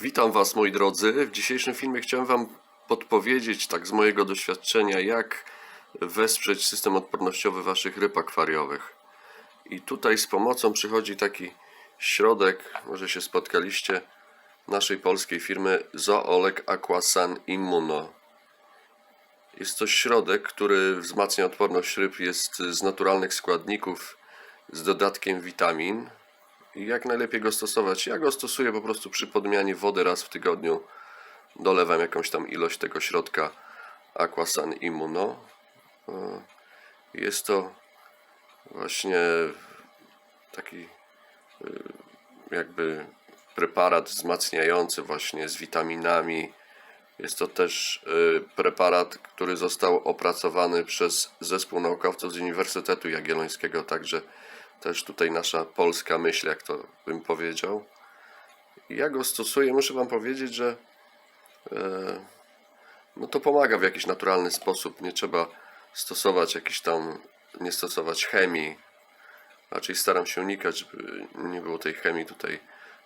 Witam Was moi drodzy. W dzisiejszym filmie chciałem Wam podpowiedzieć, tak z mojego doświadczenia, jak wesprzeć system odpornościowy Waszych ryb akwariowych. I tutaj z pomocą przychodzi taki środek, może się spotkaliście, naszej polskiej firmy Zoolek Aquasan Immuno. Jest to środek, który wzmacnia odporność ryb, jest z naturalnych składników, z dodatkiem witamin. Jak najlepiej go stosować? Ja go stosuję po prostu przy podmianie wody raz w tygodniu. Dolewam jakąś tam ilość tego środka Aquasan Immuno. E, Jest to właśnie taki e, jakby preparat wzmacniający właśnie z witaminami. Jest to też e, preparat, który został opracowany przez zespół naukowców z Uniwersytetu Jagiellońskiego, także też tutaj nasza polska myśl, jak to bym powiedział. Ja go stosuję, muszę Wam powiedzieć, że e, no to pomaga w jakiś naturalny sposób. Nie trzeba stosować jakiś tam, nie stosować chemii. Raczej staram się unikać, żeby nie było tej chemii tutaj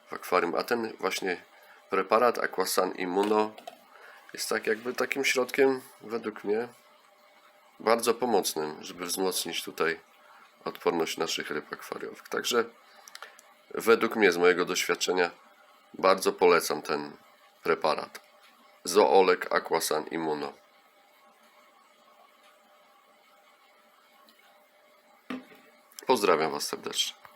w akwarium. A ten właśnie preparat Aquasan Immuno jest tak jakby takim środkiem, według mnie, bardzo pomocnym, żeby wzmocnić tutaj odporność naszych ryb akwariowych. Także według mnie, z mojego doświadczenia, bardzo polecam ten preparat. Zoolek Aquasan Immuno. Pozdrawiam Was serdecznie.